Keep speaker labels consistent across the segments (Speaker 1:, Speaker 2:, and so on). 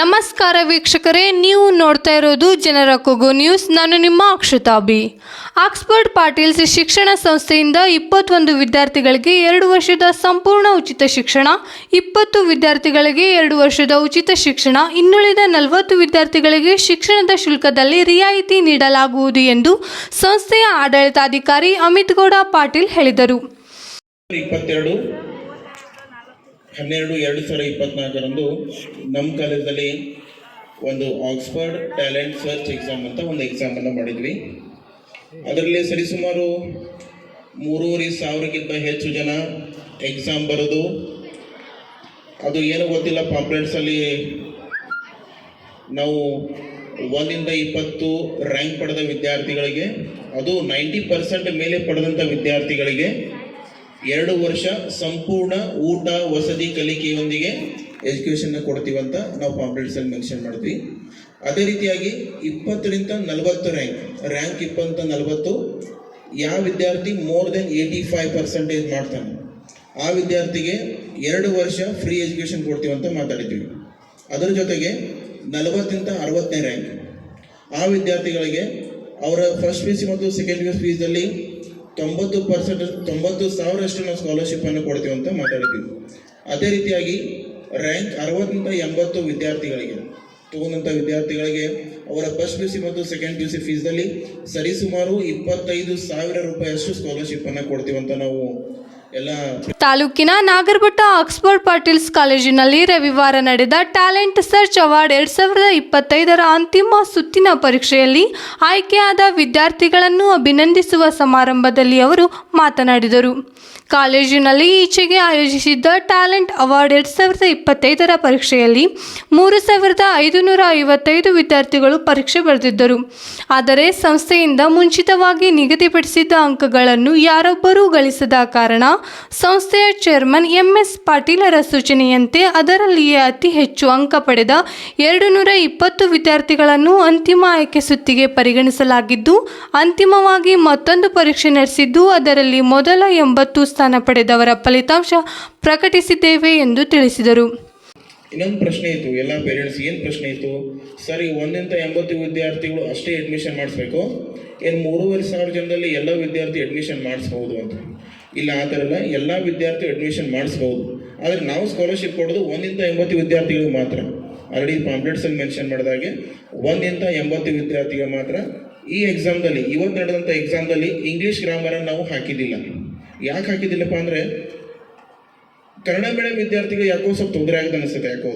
Speaker 1: ನಮಸ್ಕಾರ ವೀಕ್ಷಕರೇ, ನೀವು ನೋಡ್ತಾ ಇರೋದು ಜನರ ಕೂಗು ನ್ಯೂಸ್. ನಾನು ನಿಮ್ಮ ಅಕ್ಷತಾ ಬಿ ಆಕ್ಸ್ಫರ್ಡ್ ಪಾಟೀಲ್ಸ್ ಶಿಕ್ಷಣ ಸಂಸ್ಥೆಯಿಂದ ಇಪ್ಪತ್ತೊಂದು ವಿದ್ಯಾರ್ಥಿಗಳಿಗೆ ಎರಡು ವರ್ಷದ ಸಂಪೂರ್ಣ ಉಚಿತ ಶಿಕ್ಷಣ, ಇಪ್ಪತ್ತು ವಿದ್ಯಾರ್ಥಿಗಳಿಗೆ ಎರಡು ವರ್ಷದ ಉಚಿತ ಶಿಕ್ಷಣ, ಇನ್ನುಳಿದ ನಲವತ್ತು ವಿದ್ಯಾರ್ಥಿಗಳಿಗೆ ಶಿಕ್ಷಣದ ಶುಲ್ಕದಲ್ಲಿ ರಿಯಾಯಿತಿ ನೀಡಲಾಗುವುದು ಎಂದು ಸಂಸ್ಥೆಯ ಆಡಳಿತಾಧಿಕಾರಿ ಅಮಿತ್ ಗೌಡ ಪಾಟೀಲ್ ಹೇಳಿದರು.
Speaker 2: ಹನ್ನೆರಡು ಎರಡು ಸಾವಿರದ ಇಪ್ಪತ್ನಾಲ್ಕರಂದು ನಮ್ಮ ಕಾಲೇಜಲ್ಲಿ ಒಂದು ಆಕ್ಸ್ಫರ್ಡ್ ಟ್ಯಾಲೆಂಟ್ ಸರ್ಚ್ ಎಕ್ಸಾಮ್ ಅಂತ ಒಂದು ಎಕ್ಸಾಮನ್ನು ಮಾಡಿದ್ವಿ. ಅದರಲ್ಲಿ ಸರಿಸುಮಾರು ಮೂರುವರೆ ಸಾವಿರಕ್ಕಿಂತ ಹೆಚ್ಚು ಜನ ಎಕ್ಸಾಮ್ ಬರೋದು, ಅದು ಏನು ಗೊತ್ತಿಲ್ಲ ಪಾಂಪ್ಲೆಟ್ಸಲ್ಲಿ ನಾವು ಒಂದಿಂದ ಇಪ್ಪತ್ತು ರ್ಯಾಂಕ್ ಪಡೆದ ವಿದ್ಯಾರ್ಥಿಗಳಿಗೆ, ಅದು ನೈಂಟಿ ಪರ್ಸೆಂಟ್ ಮೇಲೆ ಪಡೆದಂಥ ವಿದ್ಯಾರ್ಥಿಗಳಿಗೆ ಎರಡು ವರ್ಷ ಸಂಪೂರ್ಣ ಊಟ, ವಸತಿ, ಕಲಿಕೆಯೊಂದಿಗೆ ಎಜುಕೇಷನ್ನ ಕೊಡ್ತೀವಂತ ನಾವು ಪಾಂಪ್ಲೆಟ್ಸಲ್ಲಿ ಮೆನ್ಷನ್ ಮಾಡ್ತೀವಿ. ಅದೇ ರೀತಿಯಾಗಿ ಇಪ್ಪತ್ತರಿಂದ ನಲವತ್ತು ರ್ಯಾಂಕ್ ರ್ಯಾಂಕ್ ಇಪ್ಪತ್ತ ನಲವತ್ತು, ಯಾವ ವಿದ್ಯಾರ್ಥಿ more than eighty five percentage ಮಾಡ್ತಾನೆ, ಆ ವಿದ್ಯಾರ್ಥಿಗೆ ಎರಡು ವರ್ಷ ಫ್ರೀ ಎಜುಕೇಷನ್ ಕೊಡ್ತೀವಂತ ಮಾತಾಡಿದ್ದೀವಿ. ಅದರ ಜೊತೆಗೆ ನಲವತ್ತಿಂದ ಅರವತ್ತನೇ ರ್ಯಾಂಕ್ ಆ ವಿದ್ಯಾರ್ಥಿಗಳಿಗೆ ಅವರ ಫಸ್ಟ್ ಪಿ ಸಿ ಮತ್ತು ಸೆಕೆಂಡ್ ಪಿ ಯು ಫೀಸಲ್ಲಿ ತೊಂಬತ್ತು ಪರ್ಸೆಂಟ್ ತೊಂಬತ್ತು ಸಾವಿರಷ್ಟು ನಾವು ಸ್ಕಾಲರ್ಶಿಪ್ಪನ್ನು ಕೊಡ್ತೀವಿ ಅಂತ ಮಾತಾಡ್ತೀವಿ. ಅದೇ ರೀತಿಯಾಗಿ ರ್ಯಾಂಕ್ ಅರವತ್ತರಿಂದ ಎಂಬತ್ತು ವಿದ್ಯಾರ್ಥಿಗಳಿಗೆ ತಗೊಂಡಂಥ ವಿದ್ಯಾರ್ಥಿಗಳಿಗೆ ಅವರ ಫಸ್ಟ್ ಪಿ ಸಿ ಮತ್ತು ಸೆಕೆಂಡ್ ಪಿ ಸಿ ಫೀಸಲ್ಲಿ ಸರಿಸುಮಾರು ಇಪ್ಪತ್ತೈದು ಸಾವಿರ ರೂಪಾಯಿಯಷ್ಟು ಸ್ಕಾಲರ್ಶಿಪ್ಪನ್ನು ಅಂತ ನಾವು
Speaker 1: ತಾಲೂಕಿನ ನಾಗರಭಟ್ಟ ಆಕ್ಸ್ಫರ್ಡ್ ಪಾಟೀಲ್ಸ್ ಕಾಲೇಜಿನಲ್ಲಿ ರವಿವಾರ ನಡೆದ ಟ್ಯಾಲೆಂಟ್ ಸರ್ಚ್ ಅವಾರ್ಡ್ ಎರಡ್ ಸಾವಿರದ ಇಪ್ಪತ್ತೈದರ ಅಂತಿಮ ಸುತ್ತಿನ ಪರೀಕ್ಷೆಯಲ್ಲಿ ಆಯ್ಕೆಯಾದ ವಿದ್ಯಾರ್ಥಿಗಳನ್ನು ಅಭಿನಂದಿಸುವ ಸಮಾರಂಭದಲ್ಲಿ ಅವರು ಮಾತನಾಡಿದರು. ಕಾಲೇಜಿನಲ್ಲಿ ಈಚೆಗೆ ಆಯೋಜಿಸಿದ್ದ ಟ್ಯಾಲೆಂಟ್ ಅವಾರ್ಡ್ ಎರಡ್ ಸಾವಿರದ ಇಪ್ಪತ್ತೈದರ ಪರೀಕ್ಷೆಯಲ್ಲಿ ಮೂರು ಸಾವಿರದ ಐದುನೂರ ಐವತ್ತೈದು ವಿದ್ಯಾರ್ಥಿಗಳು ಪರೀಕ್ಷೆ ಬರೆದಿದ್ದರು. ಆದರೆ ಸಂಸ್ಥೆಯಿಂದ ಮುಂಚಿತವಾಗಿ ನಿಗದಿಪಡಿಸಿದ್ದ ಅಂಕಗಳನ್ನು ಯಾರೊಬ್ಬರೂ ಗಳಿಸದ ಕಾರಣ ಸಂಸ್ಥೆಯ ಚೇರ್ಮನ್ ಎಂಎಸ್ ಪಾಟೀಲರ ಸೂಚನೆಯಂತೆ ಅದರಲ್ಲಿಯೇ ಅತಿ ಹೆಚ್ಚು ಅಂಕ ಪಡೆದ ಎರಡು ನೂರ ಇಪ್ಪತ್ತು ವಿದ್ಯಾರ್ಥಿಗಳನ್ನು ಅಂತಿಮ ಆಯ್ಕೆ ಸುತ್ತಿಗೆ ಪರಿಗಣಿಸಲಾಗಿದ್ದು, ಅಂತಿಮವಾಗಿ ಮತ್ತೊಂದು ಪರೀಕ್ಷೆ ನಡೆಸಿದ್ದು ಅದರಲ್ಲಿ ಮೊದಲ ಎಂಬತ್ತು ಸ್ಥಾನ ಪಡೆದವರ ಫಲಿತಾಂಶ ಪ್ರಕಟಿಸಿದ್ದೇವೆ ಎಂದು ತಿಳಿಸಿದರು.
Speaker 2: ಇನ್ನೊಂದು ಪ್ರಶ್ನೆ ಇತ್ತು, ಎಲ್ಲ ಪೇರೆಂಟ್ಸ್ ಏನು ಪ್ರಶ್ನೆ ಇತ್ತು? ಸರ್ ಈ ಒಂದಿಂದ ಎಂಬತ್ತು ವಿದ್ಯಾರ್ಥಿಗಳು ಅಷ್ಟೇ ಅಡ್ಮಿಷನ್ ಮಾಡಿಸ್ಬೇಕು. ಏನು ಮೂರುವರೆ ಸಾವಿರ ಜನದಲ್ಲಿ ಎಲ್ಲ ವಿದ್ಯಾರ್ಥಿ ಅಡ್ಮಿಷನ್ ಮಾಡಿಸ್ಬೋದು ಅಂತ. ಇಲ್ಲ, ಆ ಥರ ಇಲ್ಲ ಎಲ್ಲ ವಿದ್ಯಾರ್ಥಿ ಅಡ್ಮಿಷನ್ ಮಾಡಿಸ್ಬೋದು. ಆದರೆ ನಾವು ಸ್ಕಾಲರ್ಶಿಪ್ ಕೊಡೋದು ಒಂದಿಂದ ಎಂಬತ್ತು ವಿದ್ಯಾರ್ಥಿಗಳಿಗೆ ಮಾತ್ರ. ಆಲ್ರೆಡಿ ಪಾಂಪ್ಲೆಟ್ಸಲ್ಲಿ ಮೆನ್ಷನ್ ಮಾಡಿದಾಗೆ ಒಂದಿಂದ ಎಂಬತ್ತು ವಿದ್ಯಾರ್ಥಿಗಳು ಮಾತ್ರ ಈ ಎಕ್ಸಾಮ್ದಲ್ಲಿ ಇವತ್ತು ನಡೆದಂಥ ಎಕ್ಸಾಮ್ದಲ್ಲಿ ಇಂಗ್ಲೀಷ್ ಗ್ರಾಮರನ್ನು ನಾವು ಹಾಕಿದ್ದಿಲ್ಲ. ಯಾಕೆ ಹಾಕಿದ್ದಿಲ್ಲಪ್ಪ ಅಂದರೆ ಕನ್ನಡ ಮೀಡಿಯಂ ವಿದ್ಯಾರ್ಥಿಗಳು ಯಾಕೋ ಸ್ವಲ್ಪ ತೊಂದರೆ ಆಗುತ್ತೆ ಅನಿಸುತ್ತೆ, ಯಾಕೋ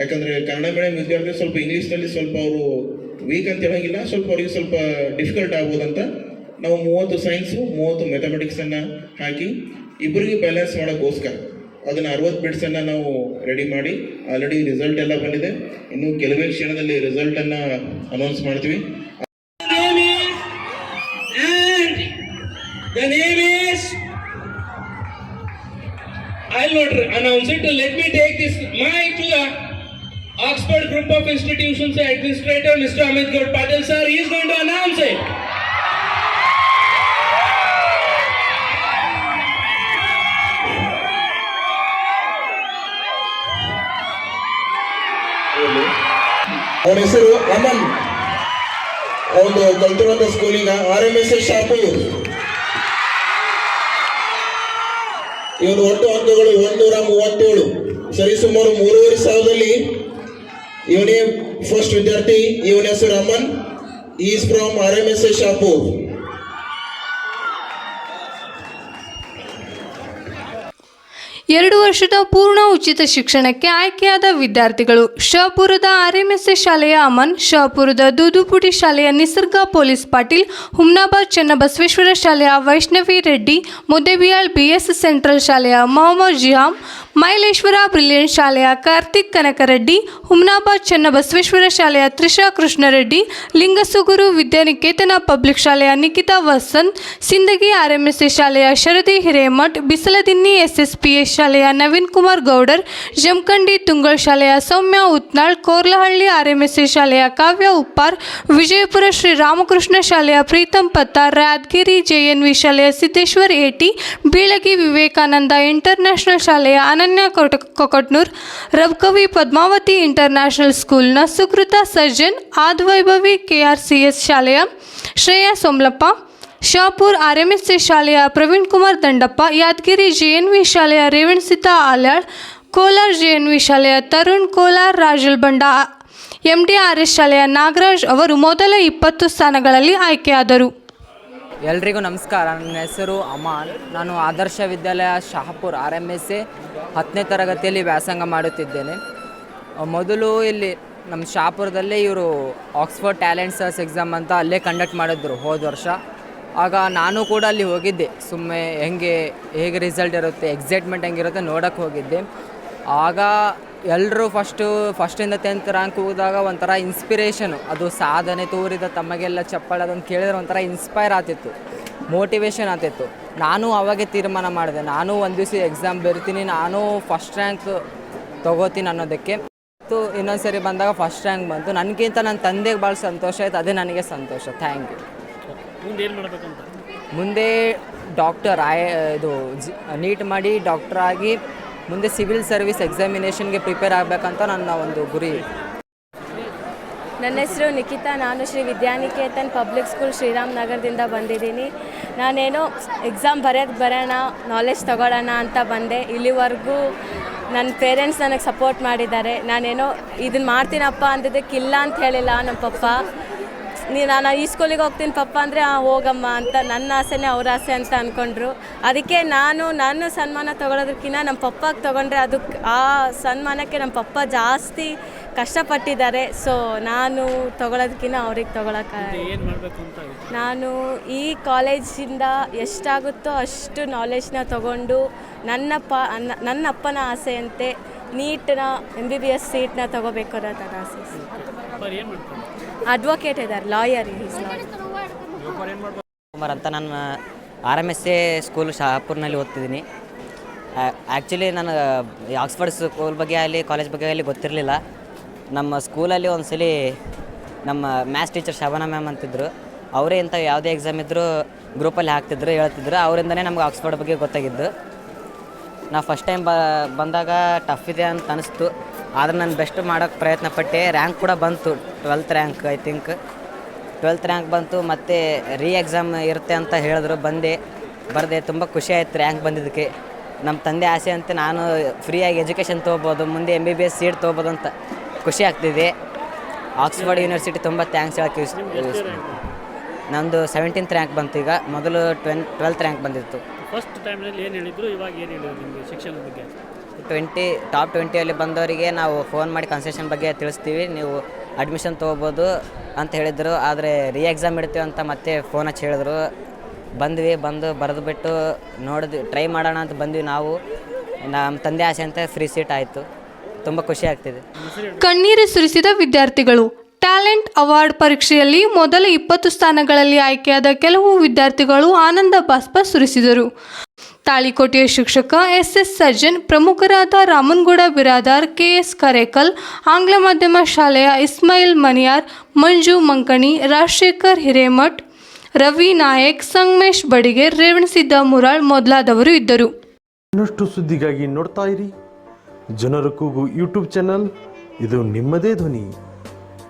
Speaker 2: ಯಾಕಂದ್ರೆ ಕನ್ನಡ ಮೀಡಿಯಂ ವಿದ್ಯಾರ್ಥಿಗಳು ಸ್ವಲ್ಪ ಇಂಗ್ಲೀಷ್ನಲ್ಲಿ ಸ್ವಲ್ಪ ಅವರು ವೀಕ್ ಅಂತ ಹೇಳೋಂಗಿಲ್ಲ, ಸ್ವಲ್ಪ ಅವ್ರಿಗೆ ಸ್ವಲ್ಪ ಡಿಫಿಕಲ್ಟ್ ಆಗ್ಬೋದಂತ ನಾವು ಮೂವತ್ತು ಸೈನ್ಸು ಮೂವತ್ತು ಮೆಥಮೆಟಿಕ್ಸನ್ನು ಹಾಕಿ ಇಬ್ಬರಿಗೆ ಬ್ಯಾಲೆನ್ಸ್ ಮಾಡೋಕ್ಕೋಸ್ಕರ ಅದನ್ನು ಅರವತ್ತು ಪಿಟ್ಸನ್ನು ನಾವು ರೆಡಿ ಮಾಡಿ ಆಲ್ರೆಡಿ ರಿಸಲ್ಟ್ ಎಲ್ಲ ಬಂದಿದೆ. ಇನ್ನು ಕೆಲವೇ ಕ್ಷಣದಲ್ಲಿ ರಿಸಲ್ಟನ್ನು ಅನೌನ್ಸ್ ಮಾಡ್ತೀವಿ.
Speaker 3: ಆಯ್ ಎಸ್ ಐ ನೋಡಿರಿ announce let me state this my full Oxford group of ಇನ್ಸ್ಟಿಟ್ಯೂಷನ್ಸೆ administrator Amit Ambedkar Patil sir is announce it
Speaker 2: ಅವನ ಹೆಸರು ಅಮನ್. ಒಂದು ಕಲ್ತಿರುವಂತ ಸ್ಕೂಲಿಗ R M S S Shapur ಇವನು ಒಟ್ಟು ಅಂಕಗಳು ಒಂದೂರ ಮೂವತ್ತೇಳು. ಸರಿಸುಮಾರು ಮೂರುವರೆ ಸಾವಿರದಲ್ಲಿ ಇವನೇ ಫಸ್ಟ್ ವಿದ್ಯಾರ್ಥಿ, ಇವನ ಹೆಸರು Aman. Is from R M S S Shapur
Speaker 1: ಎರಡು ವರ್ಷದ ಪೂರ್ಣ ಉಚಿತ ಶಿಕ್ಷಣಕ್ಕೆ ಆಯ್ಕೆಯಾದ ವಿದ್ಯಾರ್ಥಿಗಳು ಶಹಪುರದ ಆರ್ಎಂಎಸ್ಎಸ್ ಶಾಲೆಯ ಅಮನ್, ಶಹಪುರದ ದೂದುಪುಡಿ ಶಾಲೆಯ ನಿಸರ್ಗ ಪೊಲೀಸ್ ಪಾಟೀಲ್, ಹುಮ್ನಾಬಾದ್ ಚನ್ನಬಸವೇಶ್ವರ ಶಾಲೆಯ ವೈಷ್ಣವಿ ರೆಡ್ಡಿ ಮುದ್ದೆಬಿಯಾಳ್ ಬಿಎಸ್ ಸೆಂಟ್ರಲ್ ಶಾಲೆಯ ಮೊಹಮ್ಮದ್ ಜಿಹಾಮ್ ಮೈಲೇಶ್ವರ ಬ್ರಿಲಿಯಂಟ್ ಶಾಲೆಯ ಕಾರ್ತಿಕ್ ಕನಕರೆಡ್ಡಿ, ಹುಮ್ನಾಬಾದ್ ಚನ್ನಬಸವೇಶ್ವರ ಶಾಲೆಯ ತ್ರಿಷಾ ಕೃಷ್ಣರೆಡ್ಡಿ, ಲಿಂಗಸುಗುರು ವಿದ್ಯಾನಿಕೇತನ ಪಬ್ಲಿಕ್ ಶಾಲೆಯ ನಿಖಿತಾ ವಸಂತ್ ಸಿಂದಗಿ ಆರ್ಎಂಎಸ್ಎ ಶಾಲೆಯ ಶರದಿ ಹಿರೇಮಠ್, ಬಿಸಲದಿನ್ನಿ ಎಸ್ಎಸ್ಪಿಎಸ್ ಶಾಲೆಯ ನವೀನ್ ಕುಮಾರ್ ಗೌಡರ್, ಜಮಖಂಡಿ ತುಂಗಳ್ ಶಾಲೆಯ ಸೌಮ್ಯ ಉತ್ನಾಳ್, ಕೋರ್ಲಹಳ್ಳಿ ಆರ್ಎಂಎಸ್ಎ ಶಾಲೆಯ ಕಾವ್ಯ ಉಪ್ಪಾರ್, ವಿಜಯಪುರ ಶ್ರೀ ರಾಮಕೃಷ್ಣ ಶಾಲೆಯ ಪ್ರೀತಂ ಪತ್ತಾರ್ ಯಾದಗಿರಿ ಜೆಎನ್ವಿ ಶಾಲೆಯ ಸಿದ್ದೇಶ್ವರ್ ಏಟಿ, ಬೀಳಗಿ ವಿವೇಕಾನಂದ ಇಂಟರ್ನ್ಯಾಷನಲ್ ಶಾಲೆಯ ಅನಂತ ಅನನ್ಯ ಕೊಟ ಕೊಕಟ್ನೂರ್ ರಬ್ಕವಿ ಪದ್ಮಾವತಿ ಇಂಟರ್ನ್ಯಾಷನಲ್ ಸ್ಕೂಲ್ನ ಸುಕೃತ ಸರ್ಜನ್ ಆದ್ವೈಭವಿ ಕೆಆರ್ಸಿಎಸ್ ಶಾಲೆಯ ಶ್ರೇಯಾ ಸೋಮ್ಲಪ್ಪ, ಶಾಪುರ್ ಆರ್ಎಂಎಸ್ಸಿ ಶಾಲೆಯ ಪ್ರವೀಣ್ ಕುಮಾರ್ ದಂಡಪ್ಪ, ಯಾದಗಿರಿ ಜೆಎನ್ವಿ ಶಾಲೆಯ ರೇವಣಸಿತಾ ಆಲ್ಯಾಳ್ ಕೋಲಾರ ಜೆಎನ್ವಿ ಶಾಲೆಯ ತರುಣ್ ಕೋಲಾರ್ ರಾಜಲ್ ಬಂಡ ಎಂಡಿಆರ್ಎಸ್ ಶಾಲೆಯ ನಾಗರಾಜ್ ಅವರು ಮೊದಲ ಇಪ್ಪತ್ತು ಸ್ಥಾನಗಳಲ್ಲಿ ಆಯ್ಕೆಯಾದರು.
Speaker 4: ಎಲ್ರಿಗೂ ನಮಸ್ಕಾರ. ನನ್ನ ಹೆಸರು ಅಮಾನ್. ನಾನು Adarsha Vidyalaya Shahapur, R M S A ಹತ್ತನೇ ತರಗತಿಯಲ್ಲಿ ವ್ಯಾಸಂಗ ಮಾಡುತ್ತಿದ್ದೇನೆ. ಮೊದಲು ಇಲ್ಲಿ ನಮ್ಮ ಶಹಾಪುರದಲ್ಲೇ ಇವರು ಆಕ್ಸ್ಫರ್ಡ್ ಟ್ಯಾಲೆಂಟ್ ಸರ್ಸ್ ಎಕ್ಸಾಮ್ ಅಂತ ಅಲ್ಲೇ ಕಂಡಕ್ಟ್ ಮಾಡಿದ್ರು ಹೋದ ವರ್ಷ. ಆಗ ನಾನು ಕೂಡ ಅಲ್ಲಿ ಹೋಗಿದ್ದೆ. ಸುಮ್ಮನೆ ಹೆಂಗೆ, ಹೇಗೆ ರಿಸಲ್ಟ್ ಇರುತ್ತೆ ಎಕ್ಸೈಟ್ಮೆಂಟ್ ಹೆಂಗಿರುತ್ತೆ ನೋಡೋಕ್ಕೆ ಹೋಗಿದ್ದೆ. ಆಗ ಎಲ್ಲರೂ ಫಸ್ಟು ಫಸ್ಟಿಂದ ಟೆಂತ್ ರ್ಯಾಂಕ್ ಹೋದಾಗ ಒಂಥರ ಇನ್ಸ್ಪಿರೇಷನು ಅದು ಸಾಧನೆ ತೋರಿದ ತಮಗೆಲ್ಲ ಚಪ್ಪಾಳೆ ಅದನ್ನು ಕೇಳಿದ್ರೆ ಒಂಥರ ಇನ್ಸ್ಪೈರ್ ಆಗ್ತಿತ್ತು. ಮೋಟಿವೇಶನ್ ಆಗ್ತಿತ್ತು. ನಾನು ಅವಾಗೆ ತೀರ್ಮಾನ ಮಾಡಿದೆ. ನಾನು ಒಂದು ದಿವಸ ಎಕ್ಸಾಮ್ ಬರಿತೀನಿ. ನಾನು ಫಸ್ಟ್ ರ್ಯಾಂಕ್ ತಗೋತೀನಿ ಅನ್ನೋದಕ್ಕೆ. ಮತ್ತು ಇನ್ನೊಂದು ಸರಿ ಬಂದಾಗ ಫಸ್ಟ್ ರ್ಯಾಂಕ್ ಬಂತು. ನನಗಿಂತ ನನ್ನ ತಂದೆಗೆ ಭಾಳ ಸಂತೋಷ ಆಯ್ತು. ಅದೇ ನನಗೆ ಸಂತೋಷ. ಥ್ಯಾಂಕ್ ಯು ಮುಂದೆ ಡಾಕ್ಟರ್ ಆಯ ಇದು ನೀಟ್ ಮಾಡಿ ಡಾಕ್ಟರ್ ಆಗಿ ಮುಂದೆ ಸಿವಿಲ್ ಸರ್ವಿಸ್ ಎಕ್ಸಾಮಿನೇಷನ್ಗೆ ಪ್ರಿಪೇರ್ ಆಗಬೇಕಂತ ನನ್ನ ಒಂದು ಗುರಿ.
Speaker 5: ನನ್ನ ಹೆಸರು ನಿಖಿತಾ. ನಾನು ಶ್ರೀ ವಿದ್ಯಾನಿಕೇತನ್ ಪಬ್ಲಿಕ್ ಸ್ಕೂಲ್ ಶ್ರೀರಾಮ್ ನಗರದಿಂದ ಬಂದಿದ್ದೀನಿ. ನಾನೇನೋ ಎಕ್ಸಾಮ್ ಬರೆಯೋದು ಬರೋಣ ನಾಲೆಜ್ ತಗೊಳ್ಳೋಣ ಅಂತ ಬಂದೆ. ಇಲ್ಲಿವರೆಗೂ ನನ್ನ ಪೇರೆಂಟ್ಸ್ ನನಗೆ ಸಪೋರ್ಟ್ ಮಾಡಿದ್ದಾರೆ. ನಾನೇನೋ ಇದನ್ನು ಮಾಡ್ತೀನಪ್ಪ ಅಂದಿದ್ದಕ್ಕಿಲ್ಲ ಅಂತ ಹೇಳಿಲ್ಲ ನಮ್ಮ ಪಪ್ಪ. ನೀ ನಾನು ಈ ಸ್ಕೂಲಿಗೆ ಹೋಗ್ತೀನಿ ಪಪ್ಪ ಅಂದರೆ ಹೋಗಮ್ಮ ಅಂತ ನನ್ನ ಆಸೆನೇ ಅವ್ರ ಆಸೆ ಅಂತ ಅಂದ್ಕೊಂಡ್ರು ಅದಕ್ಕೆ ನಾನು ನಾನು ಸನ್ಮಾನ ತೊಗೊಳೋದಕ್ಕಿಂತ ನಮ್ಮ ಪಪ್ಪಾಗೆ ತೊಗೊಂಡ್ರೆ ಅದಕ್ಕೆ ಆ ಸನ್ಮಾನಕ್ಕೆ ನಮ್ಮ ಪಪ್ಪ ಜಾಸ್ತಿ ಕಷ್ಟಪಟ್ಟಿದ್ದಾರೆ. ಸೊ ನಾನು ತೊಗೊಳೋದಕ್ಕಿಂತ ಅವ್ರಿಗೆ ತೊಗೊಳಕ್ಕೆ ನಾನು ಈ ಕಾಲೇಜಿಂದ ಎಷ್ಟಾಗುತ್ತೋ ಅಷ್ಟು ನಾಲೆಜ್ನ ತಗೊಂಡು ನನ್ನಪ್ಪ ಪ ನನ್ನ ಅಪ್ಪನ ಆಸೆಯಂತೆ ನೀಟ್ನ ಎಂ ಬಿ ಬಿ ಎಸ್ ಸೀಟ್ನ ತೊಗೋಬೇಕು ಅನ್ನೋ ಆಸೆ. ಅಡ್ವೊಕೇಟ್ ಇದ್ದಾರೆ ಲಾಯರ್
Speaker 4: ಕುಮಾರ್ ಅಂತ ನಾನು R M S A school ಶಹಾಪುರ್ನಲ್ಲಿ ಓದ್ತಿದ್ದೀನಿ. ಆ್ಯಕ್ಚುಲಿ ನಾನು ಆಕ್ಸ್ಫರ್ಡ್ ಸ್ಕೂಲ್ ಬಗ್ಗೆ ಆಗಲಿ ಕಾಲೇಜ್ ಬಗ್ಗೆ ಆಗಲಿ ಗೊತ್ತಿರಲಿಲ್ಲ. ನಮ್ಮ ಸ್ಕೂಲಲ್ಲಿ ಒಂದು ಸಲ ನಮ್ಮ ಮ್ಯಾಥ್ಸ್ ಟೀಚರ್ ಶಬಾನ ಮ್ಯಾಮ್ ಅಂತಿದ್ರು. ಅವರೇ ಇಂಥ ಯಾವುದೇ ಎಕ್ಸಾಮ್ ಇದ್ದರೂ ಗ್ರೂಪಲ್ಲಿ ಹಾಕ್ತಿದ್ರು, ಹೇಳ್ತಿದ್ರು. ಅವರಿಂದನೇ ನಮ್ಗೆ ಆಕ್ಸ್ಫರ್ಡ್ ಬಗ್ಗೆ ಗೊತ್ತಾಗಿದ್ದು. ನಾ ಫಸ್ಟ್ ಟೈಮ್ ಬಂದಾಗ ಟಫ್ ಇದೆ ಅಂತ ಅನಿಸ್ತು. ಆದ್ರೆ ನಾನು ಬೆಸ್ಟ್ ಮಾಡೋಕ್ಕೆ ಪ್ರಯತ್ನ ಪಟ್ಟೆ. ರ್ಯಾಂಕ್ ಕೂಡ ಬಂತು. Twelfth rank I think twelfth rank ಬಂತು ಮತ್ತು ರೀ ಎಕ್ಸಾಮ್ ಇರುತ್ತೆ ಅಂತ ಹೇಳಿದ್ರು ಬಂದೆ. ಬರದೆ ತುಂಬ ಖುಷಿ ಆಯ್ತು ರ್ಯಾಂಕ್ ಬಂದಿದ್ದಕ್ಕೆ. ನಮ್ಮ ತಂದೆ ಆಸೆ ಅಂತ ನಾನು ಫ್ರೀಯಾಗಿ ಎಜುಕೇಷನ್ ತೊಗೋಬೋದು ಮುಂದೆ M B B S seat ತೊಗೋಬೋದು ಅಂತ ಖುಷಿ ಆಗ್ತಿದೆ. ಆಕ್ಸ್ಫರ್ಡ್ ಯೂನಿವರ್ಸಿಟಿ ತುಂಬ ಥ್ಯಾಂಕ್ಸ್ ಹೇಳಕ್ಕೆ ಯೂಸ್ ನಂದು ಸೆವೆಂಟೀನ್ತ್ ರ್ಯಾಂಕ್ ಬಂತು ಈಗ. ಮೊದಲು ಟ್ವೆನ್ ಟ್ವೆಲ್ತ್ ರ್ಯಾಂಕ್ ಬಂದಿತ್ತು.
Speaker 6: ಫಸ್ಟ್ ಟೈಮ್ನಲ್ಲಿ ಏನು ಹೇಳಿದ್ರು ಇವಾಗ ಏನು ಹೇಳಿದ್ರು ನಿಮಗೆ ಶಿಕ್ಷಣದ ಬಗ್ಗೆ?
Speaker 4: ಟ್ವೆಂಟಿ, ಟಾಪ್ ಟ್ವೆಂಟಿಯಲ್ಲಿ ಬಂದವರಿಗೆ ನಾವು ಫೋನ್ ಮಾಡಿ ಕನ್ಸೆಷನ್ ಬಗ್ಗೆ ತಿಳಿಸ್ತೀವಿ. ನೀವು ಅಡ್ಮಿಷನ್ ತೊಗೋಬೋದು ಅಂತ ಹೇಳಿದರು. ಆದರೆ ರೀ ಎಕ್ಸಾಮ್ ಇಡ್ತೀವಿ ಅಂತ ಮತ್ತೆ ಫೋನ್ ಹಚ್ಚಿ ಹೇಳಿದ್ರು. ಬಂದ್ವಿ, ಬಂದು ಬರೆದು ಬಿಟ್ಟು ನೋಡಿದ್ವಿ. ಟ್ರೈ ಮಾಡೋಣ ಅಂತ ಬಂದ್ವಿ ನಾವು. ನಮ್ಮ ತಂದೆ ಆಸೆ ಅಂತ ಫ್ರೀ ಸೀಟ್ ಆಯಿತು. ತುಂಬ ಖುಷಿ ಆಗ್ತಿದೆ.
Speaker 1: ಕಣ್ಣೀರು ಸುರಿಸಿದ ವಿದ್ಯಾರ್ಥಿಗಳು. ಟ್ಯಾಲೆಂಟ್ ಅವಾರ್ಡ್ ಪರೀಕ್ಷೆಯಲ್ಲಿ ಮೊದಲ ಇಪ್ಪತ್ತು ಸ್ಥಾನಗಳಲ್ಲಿ ಆಯ್ಕೆಯಾದ ಕೆಲವು ವಿದ್ಯಾರ್ಥಿಗಳು ಆನಂದ ಬಾಷ್ಪ ಸುರಿಸಿದರು. ತಾಳಿಕೋಟೆಯ ಶಿಕ್ಷಕ ಎಸ್ ಎಸ್ ಸರ್ಜನ್, ಪ್ರಮುಖರಾದ ರಾಮನ್ಗೌಡ ಬಿರಾದಾರ್ ಕೆ ಎಸ್ ಕರೇಕಲ್, ಆಂಗ್ಲ ಮಾಧ್ಯಮ ಶಾಲೆಯ ಇಸ್ಮಾಯಿಲ್ ಮನಿಯಾರ್, ಮಂಜು ಮಂಕಣಿ, ರಾಜಶೇಖರ್ ಹಿರೇಮಠ್, ರವಿ ನಾಯಕ್, ಸಂಗಮೇಶ್ ಬಡಿಗೆ ರೇವಣಸಿದ್ದ ಮುರಾಳ್ ಮೊದಲಾದವರು ಇದ್ದರು.
Speaker 7: ಇನ್ನಷ್ಟು ಸುದ್ದಿಗಾಗಿ ನೋಡ್ತಾ ಇರಿ. ಜನರ ಕೂಗು ಯೂಟ್ಯೂಬ್ ಚಾನಲ್. ಇದು ನಿಮ್ಮದೇ ಧ್ವನಿ.